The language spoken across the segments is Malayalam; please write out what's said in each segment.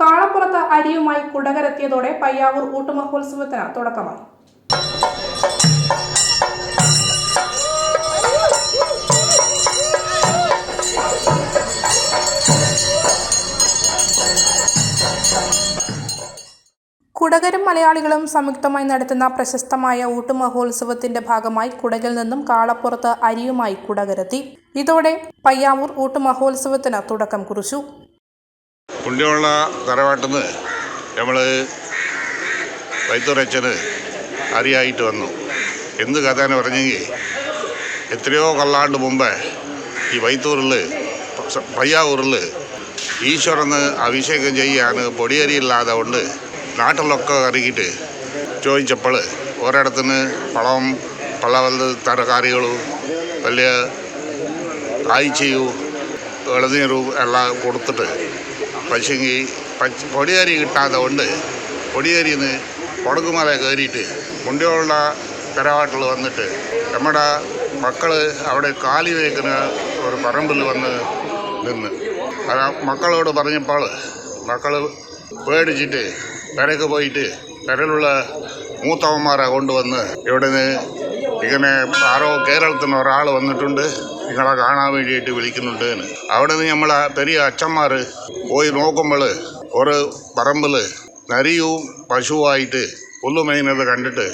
കാളപ്പുറത്ത് അരിയുമായി കുടകരെത്തിയതോടെ പയ്യാവൂർ ഊട്ടുമഹോത്സവത്തിന് തുടക്കമായി. കുടകരും മലയാളികളും സംയുക്തമായി നടത്തുന്ന പ്രശസ്തമായ ഊട്ടുമഹോത്സവത്തിന്റെ ഭാഗമായി കുടകിൽ നിന്നും കാളപ്പുറത്ത് അരിയുമായി കുടകരെത്തി. ഇതോടെ പയ്യാവൂർ ഊട്ടുമഹോത്സവത്തിന് തുടക്കം കുറിച്ചു. പുണ്യമുള്ള തറവാട്ടിൽ നിന്ന് നമ്മൾ വൈത്തുറച്ചന് അറിയായിട്ട് വന്നു. എന്ത് കഥ എന്ന് പറഞ്ഞെങ്കിൽ എത്രയോ കൊല്ലാണ്ട് മുമ്പേ ഈ വൈത്തൂരിൽ പയ്യാവൂരിൽ ഈശ്വരന് അഭിഷേകം ചെയ്യാൻ പൊടിയരിയില്ലാതെ കൊണ്ട് നാട്ടിലൊക്കെ ഇറങ്ങിയിട്ട് ചോദിച്ചപ്പോൾ ഒരിടത്തുനിന്ന് പഴം പല തരകാരികളും വലിയ കാഴ്ചയും ഇളനീരും എല്ലാം കൊടുത്തിട്ട് പക്ഷെങ്കിൽ പച്ച പൊടിയരി കിട്ടാതെ കൊണ്ട് പൊടിയരിന്ന് കൊടകുമല കയറിയിട്ട് മുണ്ടിയുള്ള തറവാട്ടിൽ വന്നിട്ട് നമ്മുടെ മക്കൾ അവിടെ കാലി വയ്ക്കുന്ന ഒരു പറമ്പിൽ വന്ന് നിന്ന്. അത് മക്കളോട് പറഞ്ഞപ്പോൾ മക്കൾ പേടിച്ചിട്ട് പെരക്ക് പോയിട്ട് പെരലുള്ള മൂത്തവന്മാരെ കൊണ്ടുവന്ന് ഇവിടെ നിന്ന് ഇങ്ങനെ ആരോ കേരളത്തിൽ നിന്ന് ഒരാൾ വന്നിട്ടുണ്ട്. നിങ്ങളെ കാണാൻ വേണ്ടിയിട്ട് വിളിക്കുന്നുണ്ട് എന്ന്. അവിടെ നിന്ന് നമ്മളെ പെരിയ അച്ഛന്മാർ പോയി നോക്കുമ്പോൾ ഒരു പറമ്പിൽ നരിയും പശുവായിട്ട് പുല്ല് കണ്ടിട്ട്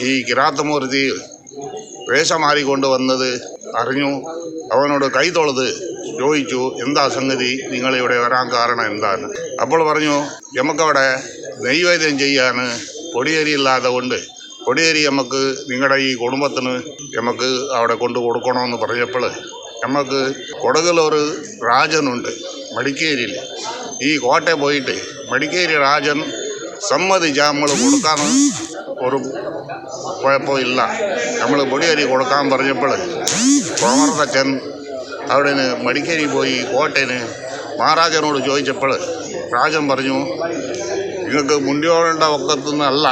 ഈ കിരാത്തമൂർത്തി വേഷം മാറിക്കൊണ്ട് വന്നത് അറിഞ്ഞു. അവനോട് കൈ തൊഴുത് ചോദിച്ചു എന്താ സംഗതി? നിങ്ങളിവിടെ വരാൻ കാരണം എന്താണ്? അപ്പോൾ പറഞ്ഞു നമുക്കവിടെ നെയ്വേദ്യം ചെയ്യാൻ പൊടിയരിയില്ലാതെ കൊണ്ട് പൊടിയരി നമുക്ക് നിങ്ങളുടെ ഈ കുടുംബത്തിന് നമുക്ക് അവിടെ കൊണ്ട് കൊടുക്കണമെന്ന് പറഞ്ഞപ്പോൾ നമുക്ക് കൊടകിലൊരു രാജനുണ്ട് മടിക്കേരിയിൽ. ഈ കോട്ടയം പോയിട്ട് മടിക്കേരി രാജൻ സമ്മതിച്ച നമ്മൾ കൊടുക്കാൻ ഒരു കുഴപ്പമില്ല. നമ്മൾ പൊടിയേരി കൊടുക്കാൻ പറഞ്ഞപ്പോൾ കോമർത്തച്ചൻ അവിടെ മടിക്കേരി പോയി കോട്ടയന് മഹാരാജനോട് ചോദിച്ചപ്പോൾ രാജൻ പറഞ്ഞു നിങ്ങൾക്ക് മുണ്ടിയോളുടെ ഒക്കത്തുനിന്നല്ല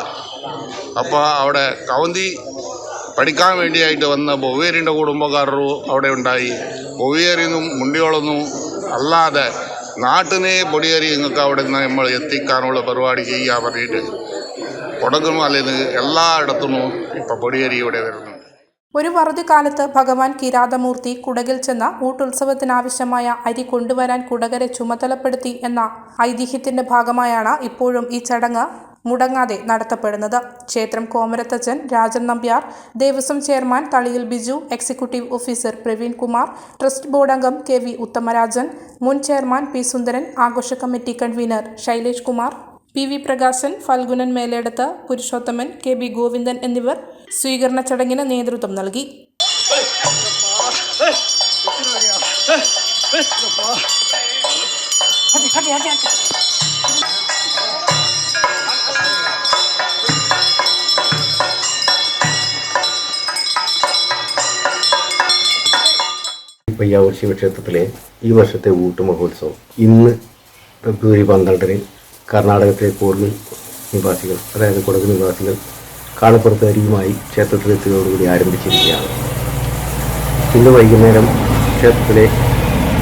അപ്പോൾ അവിടെ കൗന്തി പഠിക്കാൻ വേണ്ടിയായിട്ട് വന്ന ബൊവേരിന്റെ കുടുംബക്കാരും അവിടെ ഉണ്ടായി. ബൊവേരിന്നും മുണ്ടിയോളൊന്നും അല്ലാതെ നാട്ടിനെ പൊടിയേറി നിങ്ങൾക്ക് അവിടെ നിന്ന് നമ്മൾ എത്തിക്കാനുള്ള പരിപാടി ചെയ്യാൻ പറഞ്ഞിട്ട് കൊടകുമലയിൽ നിന്ന് എല്ലായിടത്തുനിന്നും ഇപ്പം പൊടിയേരി ഇവിടെ വരുന്നുണ്ട്. ഒരു വറുതി കാലത്ത് ഭഗവാൻ കിരാതമൂർത്തി കുടകിൽ ചെന്ന് ഊട്ടുത്സവത്തിനാവശ്യമായ അരി കൊണ്ടുവരാൻ കുടകരെ ചുമതലപ്പെടുത്തി എന്ന ഐതിഹ്യത്തിന്റെ ഭാഗമായാണ് ഇപ്പോഴും ഈ ചടങ്ങ്. മുടങ്ങാതെ നടത്തപ്പെടുന്നത് ക്ഷേത്രം കോമരത്തച്ഛൻ Rajan Nambiar Devaswom chairman Thaliyil Biju executive officer Praveen Kumar trust board അംഗം കെ വി ഉത്തമരാജൻ മുൻ ചെയർമാൻ പി സുന്ദരൻ ആഘോഷ committee convener Shailesh Kumar P V Prakashan Phalgunan Meleduth Purushothaman K B Govindan എന്നിവർ സ്വീകരണ ചടങ്ങിന് നേതൃത്വം നൽകി പയ്യാവൂർ ശിവക്ഷേത്രത്തിലെ ഈ വർഷത്തെ ഊട്ട് മഹോത്സവം. ഇന്ന് ഫെബ്രുവരി പന്ത്രണ്ടിന് കർണാടകത്തിലെ കോർമിൽ നിവാസികൾ അതായത് കൊടക് നിവാസികൾ കാണപ്പുറത്ത് അരിയുമായി ക്ഷേത്രത്തിലെത്തിയതോടുകൂടി ആരംഭിച്ചിരിക്കുകയാണ്. ഇന്ന് വൈകുന്നേരം ക്ഷേത്രത്തിലെ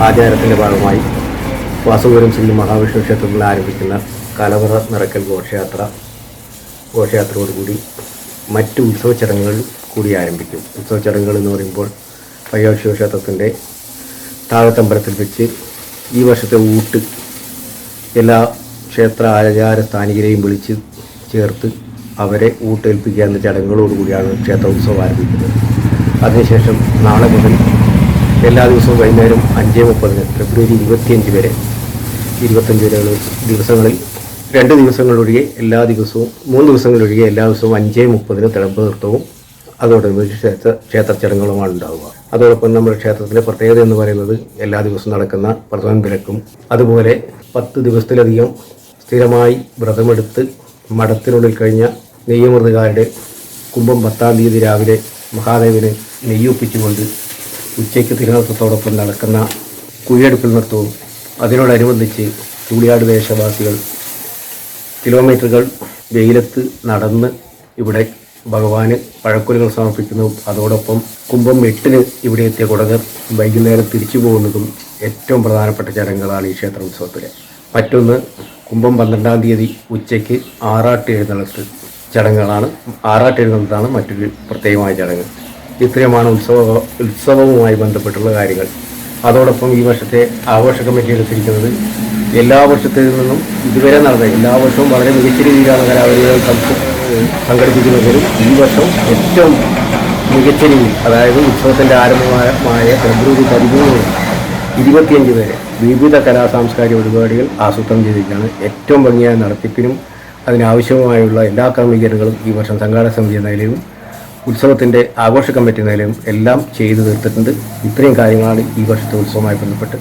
ആചാരത്തിന്റെ ഭാഗമായി വാസുപുരം ശ്രീ മഹാവിഷ്ണു ക്ഷേത്രത്തിൽ ആരംഭിക്കുന്ന കലവറ നിറക്കൽ ഘോഷയാത്ര ഘോഷയാത്രയോടുകൂടി മറ്റ് ഉത്സവ ചടങ്ങുകൾ കൂടി ആരംഭിക്കും. ഉത്സവ ചടങ്ങുകൾ എന്ന് പറയുമ്പോൾ പയ്യാവ് ശിവക്ഷേത്രത്തിന്റെ താഴത്തമ്പലത്തിൽ വെച്ച് ഈ വർഷത്തെ ഊട്ട് എല്ലാ ക്ഷേത്ര ആചാര സ്ഥാനികരെയും വിളിച്ച് ചേർത്ത് അവരെ ഊട്ടേൽപ്പിക്കുക എന്ന ചടങ്ങുകളോടുകൂടിയാണ് ക്ഷേത്ര ഉത്സവം ആരംഭിക്കുന്നത്. അതിനുശേഷം നാളെ മുതൽ എല്ലാ ദിവസവും വൈകുന്നേരം അഞ്ച് മുപ്പതിന് ഫെബ്രുവരി ഇരുപത്തിയഞ്ച് വരെ ഇരുപത്തഞ്ച് വരെ ദിവസങ്ങളിൽ രണ്ട് ദിവസങ്ങളൊഴികെ എല്ലാ ദിവസവും മൂന്ന് ദിവസങ്ങളൊഴികെ എല്ലാ ദിവസവും അഞ്ച് മുപ്പതിന് തിളമ്പ് നൃത്തവും അതോടനുബന്ധിച്ച് ക്ഷേത്ര ക്ഷേത്ര ചടങ്ങുകളുമാണ് ഉണ്ടാവുക. അതോടൊപ്പം നമ്മുടെ ക്ഷേത്രത്തിലെ പ്രത്യേകത എന്ന് പറയുന്നത് എല്ലാ ദിവസവും നടക്കുന്ന പ്രധാന വിലക്കും. അതുപോലെ പത്ത് ദിവസത്തിലധികം സ്ഥിരമായി വ്രതമെടുത്ത് മഠത്തിനുള്ളിൽ കഴിഞ്ഞ നെയ്യമൃതുകാരുടെ കുംഭം പത്താം തീയതി രാവിലെ മഹാദേവന് നെയ്യൊപ്പിച്ചുകൊണ്ട് ഉച്ചയ്ക്ക് തിരുനൃത്തത്തോടൊപ്പം നടക്കുന്ന കുഴിയെടുപ്പിൽ നൃത്തവും അതിനോടനുബന്ധിച്ച് ചൂളിയാട് ദേശവാസികൾ കിലോമീറ്ററുകൾ വെയിലത്ത് നടന്ന് ഇവിടെ ഭഗവാന് പഴക്കൊലുകൾ സമർപ്പിക്കുന്നതും അതോടൊപ്പം കുംഭം എട്ടിന് ഇവിടെ എത്തിയ കുടകർ വൈകുന്നേരം തിരിച്ചു പോകുന്നതും ഏറ്റവും പ്രധാനപ്പെട്ട ചടങ്ങുകളാണ് ഈ ക്ഷേത്ര ഉത്സവത്തിലെ. മറ്റൊന്ന് കുംഭം പന്ത്രണ്ടാം തീയതി ഉച്ചയ്ക്ക് ആറാട്ട് എഴുന്നള്ളത്ത് ചടങ്ങുകളാണ്. ആറാട്ട് എഴുന്നള്ളത്താണ് മറ്റൊരു പ്രത്യേകമായ ചടങ്ങ്. ഇത്രയുമാണ് ഉത്സവ ഉത്സവവുമായി ബന്ധപ്പെട്ടുള്ള കാര്യങ്ങൾ. അതോടൊപ്പം ഈ വർഷത്തെ ആഘോഷ കമ്മിറ്റി എടുത്തിരിക്കുന്നത് എല്ലാ വർഷത്തിൽ നിന്നും ഇതുവരെ നടന്ന എല്ലാ വർഷവും വളരെ മികച്ച രീതിയിലാണ് കലാപരിപാടികൾ സം- സംഘടിപ്പിക്കുന്നതെങ്കിലും ഈ വർഷം ഏറ്റവും മികച്ച രീതിയിൽ അതായത് ഉത്സവത്തിന്റെ ആരംഭമായ ഫെബ്രുവരി പതിമൂന്ന് ഇരുപത്തിയഞ്ച് വരെ വിവിധ കലാ സാംസ്കാരിക പരിപാടികൾ ആസൂത്രണം ചെയ്തിരിക്കുകയാണ്. ഏറ്റവും ഭംഗിയായ നടത്തിപ്പിനും അതിനാവശ്യമായുള്ള എല്ലാ ക്രമീകരണങ്ങളും ഈ വർഷം സംഘാടക സമിതി എന്ന നിലയിലും ഉത്സവത്തിന്റെ ആഘോഷ കമ്മിറ്റി നിലയിലും എല്ലാം ചെയ്തു തീർത്തിട്ടുണ്ട്. ഇത്രയും കാര്യങ്ങളാണ് ഈ വർഷത്തെ ഉത്സവവുമായി ബന്ധപ്പെട്ട്